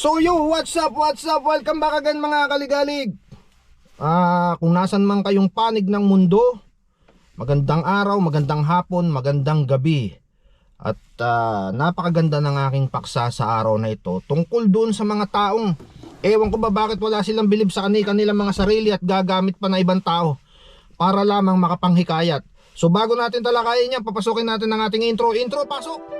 So yo, what's up, what's up? Welcome back again mga kaligalig. Ah, kung nasan man kayong panig ng mundo, magandang araw, magandang hapon, magandang gabi. At ah, napakaganda ng aking paksa sa araw na ito tungkol doon sa mga taong ewan ko ba bakit wala silang bilib sa kanila, kanilang mga sarili at gagamit pa na ibang tao para lamang makapanghikayat. So bago natin talakayin yan, papasukin natin ang ating intro. Intro, pasok!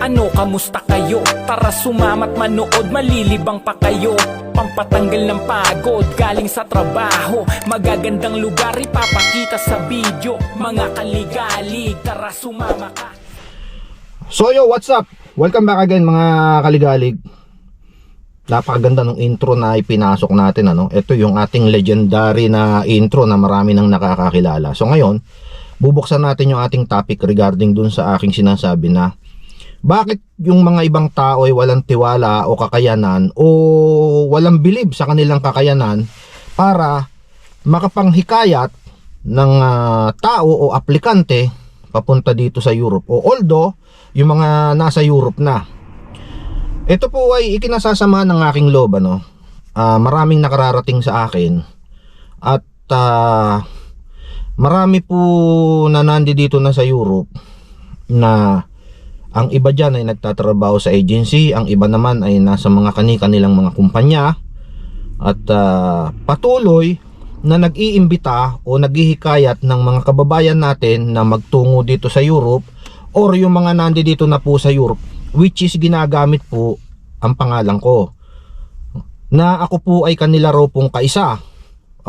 ano kamusta kayo? Tara sumamat manood Malilibang pa kayo Pampatanggal ng pagod Galing sa trabaho Magagandang lugar Ipapakita sa video Mga kaligalig Tara sumama ka So yo, what's up? Welcome back again mga kaligalig. Napakaganda ng intro na ipinasok natin ano. Ito yung ating legendary na intro na marami nang nakakakilala. So ngayon, bubuksan natin yung ating topic regarding dun sa aking sinasabi na bakit yung mga ibang tao ay walang tiwala o kakayanan o walang bilib sa kanilang kakayanan para makapanghikayat ng ah, tao o aplikante papunta dito sa Europe? O although yung mga nasa Europe na. Ito po ay ikinasasama ng aking loob ano? Ah, maraming nakararating sa akin at ah, marami po na nandi dito na sa Europe na ang iba dyan ay nagtatrabaho sa agency, ang iba naman ay nasa mga kani-kanilang mga kumpanya. At ah, patuloy na nag-iimbita o naghihikayat ng mga kababayan natin na magtungo dito sa Europe or yung mga nandi dito na po sa Europe which is ginagamit po ang pangalan ko. Na ako po ay kanila raw pong kaisa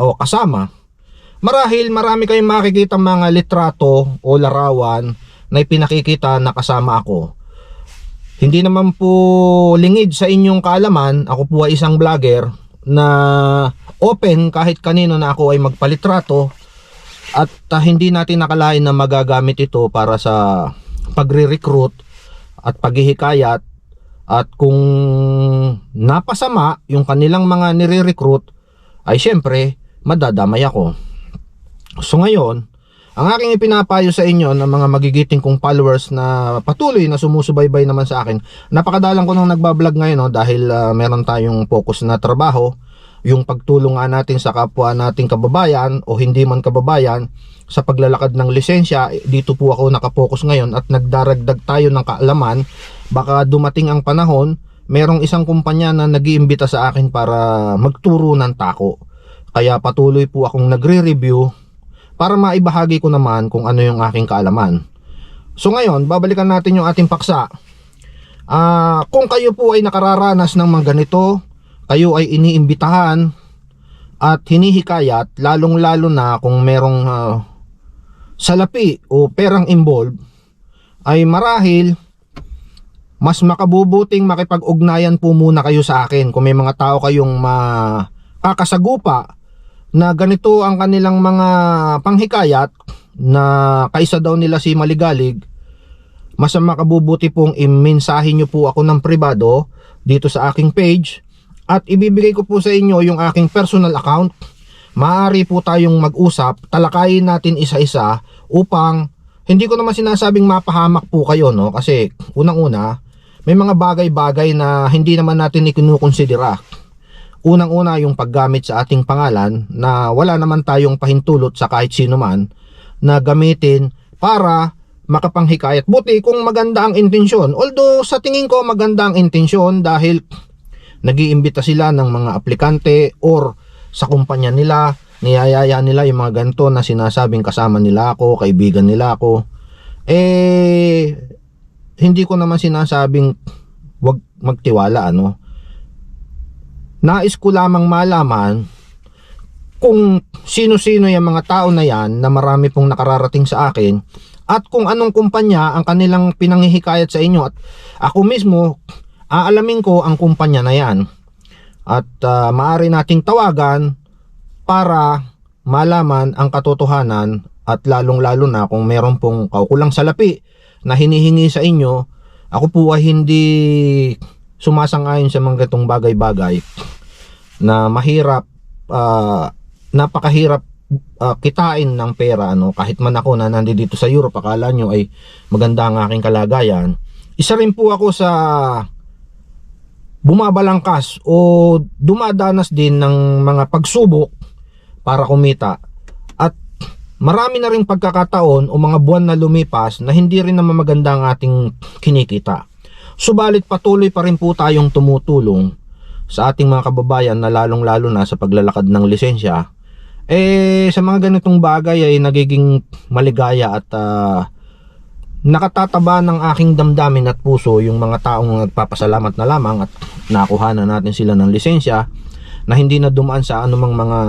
o kasama. Marahil marami kayong makikita mga litrato o larawan na ipinakikita na kasama ako. Hindi naman po lingid sa inyong kaalaman, ako po ay isang vlogger na open kahit kanino na ako ay magpalitrato at ah, hindi natin nakalain na magagamit ito para sa pagre-recruit at paghihikayat at kung napasama yung kanilang mga nire-recruit ay syempre madadamay ako. So ngayon, ang aking ipinapayo sa inyo ng mga magigiting kong followers na patuloy na sumusubaybay naman sa akin. Napakadalang ko nang nagbablog ngayon no, dahil ah, meron tayong focus na trabaho. Yung pagtulong nga natin sa kapwa nating kababayan o hindi man kababayan sa paglalakad ng lisensya. eh, Dito po ako nakapokus ngayon at nagdaragdag tayo ng kaalaman. Baka dumating ang panahon, merong isang kumpanya na nag-iimbita sa akin para magturo ng tako. Kaya patuloy po akong nagre-review para maibahagi ko naman kung ano yung aking kaalaman. So ngayon, babalikan natin yung ating paksa. Ah, kung kayo po ay nakararanas ng mga ganito, kayo ay iniimbitahan at hinihikayat, lalong-lalo na kung merong ah, salapi o perang involved, ay marahil mas makabubuting makipag-ugnayan po muna kayo sa akin kung may mga tao kayong makakasagupa na ganito ang kanilang mga panghikayat na kaisa daw nila si Maligalig mas makabubuti pong imensahe nyo po ako ng privado dito sa aking page at ibibigay ko po sa inyo yung aking personal account. Maaari po tayong mag-usap talakayin natin isa-isa upang hindi ko naman sinasabing mapahamak po kayo no? Kasi unang-una may mga bagay-bagay na hindi naman natin ikinukonsidera unang-una yung paggamit sa ating pangalan na wala naman tayong pahintulot sa kahit sino man na gamitin para makapanghikayat. Buti kung maganda ang intensyon. Although sa tingin ko maganda ang intensyon dahil nagiimbita sila ng mga aplikante or sa kumpanya nila, niyayaya nila yung mga ganito na sinasabing kasama nila ako, kaibigan nila ako. Eh, hindi ko naman sinasabing wag magtiwala ano nais ko lamang malaman kung sino-sino yung mga tao na yan na marami pong nakararating sa akin at kung anong kumpanya ang kanilang pinanghihikayat sa inyo. At ako mismo aalamin ko ang kumpanya na yan. At ah, maaari nating tawagan para malaman ang katotohanan at lalong lalo na kung meron pong kaukulang salapi na hinihingi sa inyo. Ako po ay hindi sumasang-ayon sa mga gatong bagay-bagay na mahirap ah, napakahirap ah, kitain ng pera ano? Kahit man ako na nandito sa Europe akala nyo ay maganda ang aking kalagayan. Isa rin po ako sa bumabalangkas o dumadanas din ng mga pagsubok para kumita. At marami na ring pagkakataon o mga buwan na lumipas na hindi rin naman maganda ang ating kinikita subalit patuloy pa rin po tayong tumutulong sa ating mga kababayan na lalong lalo na sa paglalakad ng lisensya. Eh sa mga ganitong bagay ay nagiging maligaya at ah, nakatataba ng aking damdamin at puso yung mga taong nagpapasalamat na lamang at nakuha na natin sila ng lisensya na hindi na dumaan sa anumang mga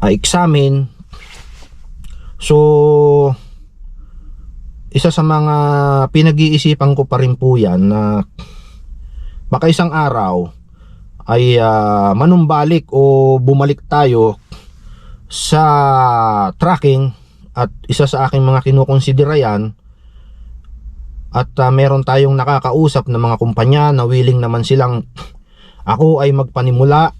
ah, eksamen. So isa sa mga pinag-iisipan ko pa rin po yan na baka isang araw ay ah, manumbalik o bumalik tayo sa tracking at isa sa aking mga kinukonsidera yan at ah, meron tayong nakakausap na mga kumpanya na willing naman silang ako ay magpanimula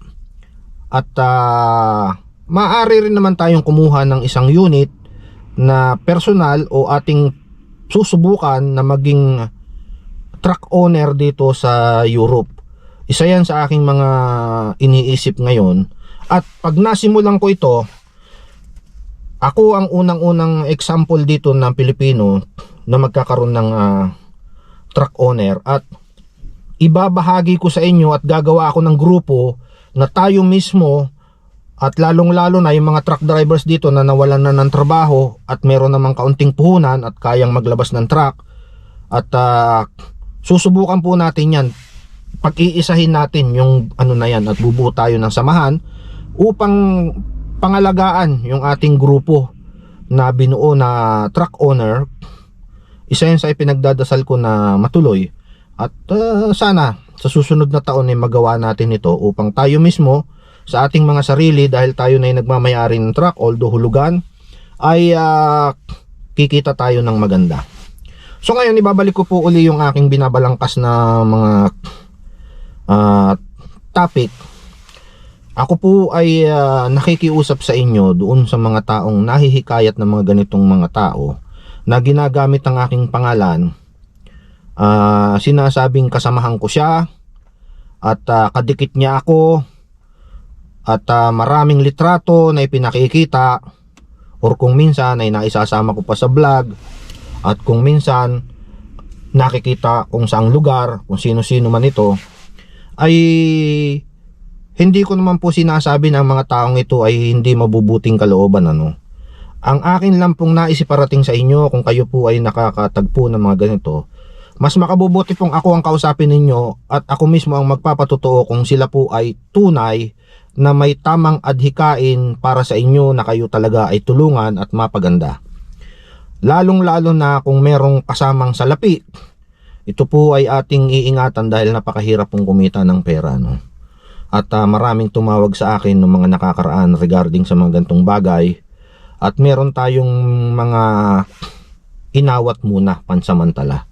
at ah, maaari rin naman tayong kumuha ng isang unit na personal o ating susubukan na maging truck owner dito sa Europe. Isa yan sa aking mga iniisip ngayon at pag nasimulan ko ito ako ang unang-unang example dito ng Pilipino na magkakaroon ng ah, truck owner at ibabahagi ko sa inyo at gagawa ako ng grupo na tayo mismo at lalong-lalo na yung mga truck drivers dito na nawalan na ng trabaho at meron namang kaunting puhunan at kayang maglabas ng truck. At ah, susubukan po natin yan. Pag-iisahin natin yung ano na yan at bubuo tayo ng samahan upang pangalagaan yung ating grupo na binuo na truck owner. Isa yun sa ipinagdadasal ko na matuloy. At ah, sana sa susunod na taon ay magawa natin ito upang tayo mismo sa ating mga sarili dahil tayo na yung nagmamayari ng truck although hulugan ay ah, kikita tayo ng maganda. So ngayon ibabalik ko po uli yung aking binabalangkas na mga ah, topic. Ako po ay ah, nakikiusap sa inyo doon sa mga taong nahihikayat ng mga ganitong mga tao na ginagamit ang aking pangalan. Ah, sinasabing kasamahan ko siya at ah, kadikit niya ako at ah, maraming litrato na ipinakikita or kung minsan ay naisasama ko pa sa vlog at kung minsan nakikita kung saang lugar, kung sino-sino man ito ay hindi ko naman po sinasabi na ang mga taong ito ay hindi mabubuting kalooban ano. Ang akin lang pong naisiparating sa inyo kung kayo po ay nakakatagpo ng mga ganito, mas makabubuti pong ako ang kausapin ninyo at ako mismo ang magpapatotoo kung sila po ay tunay na may tamang adhikain para sa inyo na kayo talaga ay tulungan at mapaganda. Lalong lalo na kung merong kasamang salapi, ito po ay ating iingatan dahil napakahirap pong kumita ng pera. No? At ah, maraming tumawag sa akin ng mga nakakaraan regarding sa mga gantong bagay. At meron tayong mga inawat muna pansamantala.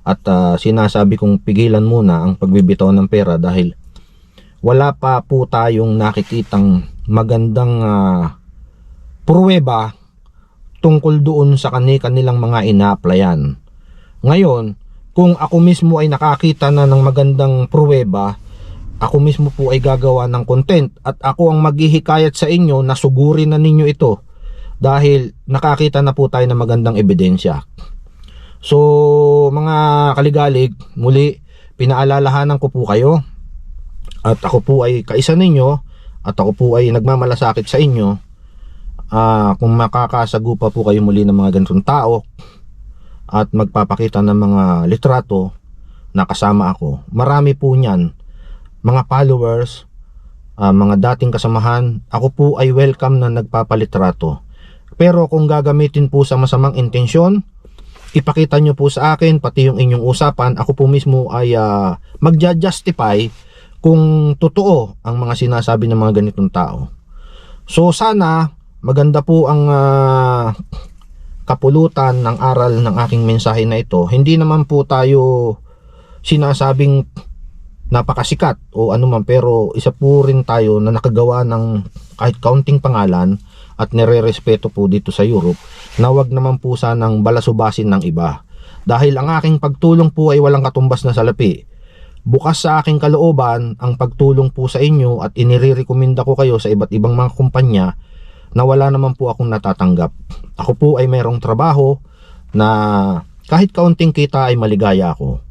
At ah, sinasabi kong pigilan muna ang pagbibitaw ng pera dahil wala pa po tayong nakikitang magandang ah, pruweba tungkol doon sa kani-kanilang mga ina-applyan. Ngayon, kung ako mismo ay nakakita na ng magandang pruweba, ako mismo po ay gagawa ng content at ako ang maghihikayat sa inyo na sugurin na ninyo ito dahil nakakita na po tayo ng magandang ebidensya. So, mga kaligalig, muli, pinaalalahanan ko po kayo at ako po ay kaisa ninyo at ako po ay nagmamalasakit sa inyo Ah, kung makakasagupa po kayo muli ng mga ganitong tao at magpapakita ng mga litrato na kasama ako. Marami po niyan. Mga followers, ah, mga dating kasamahan, ako po ay welcome na nagpapalitrato. Pero kung gagamitin po sa masamang intensyon, ipakita nyo po sa akin, pati yung inyong usapan, ako po mismo ay ah, magja-justify kung totoo ang mga sinasabi ng mga ganitong tao. So sana maganda po ang ah, kapulutan ng aral ng aking mensahe na ito. Hindi naman po tayo sinasabing napakasikat o ano man pero isa po rin tayo na nakagawa ng kahit kaunting pangalan at nire-respeto po dito sa Europe na wag naman po sanang balasubasin ng iba. Dahil ang aking pagtulong po ay walang katumbas na salapi. Bukas sa aking kalooban ang pagtulong po sa inyo at inirekomenda ko kayo sa iba't ibang mga kumpanya na wala naman po akong natatanggap. Ako po ay mayroong trabaho na kahit kaunting kita ay maligaya ako.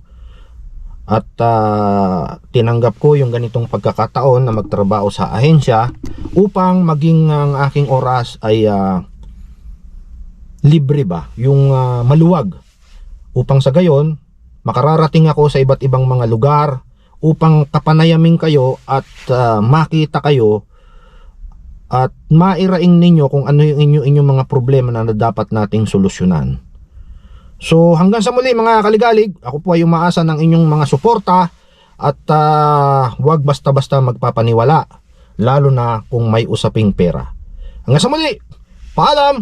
At ah, tinanggap ko yung ganitong pagkakataon na magtrabaho sa ahensya upang maging ang aking oras ay ah, libre ba, yung ah, maluwag. Upang sa gayon, makararating ako sa iba't ibang mga lugar upang kapanayamin kayo at ah, makita kayo at mairaing ninyo kung ano yung inyo inyong mga problema na dapat nating solusyonan. So hanggang sa muli mga kaligalig, ako po ay umaasa ng inyong mga suporta at ah, huwag basta-basta magpapaniwala lalo na kung may usaping pera. Hanggang sa muli, paalam!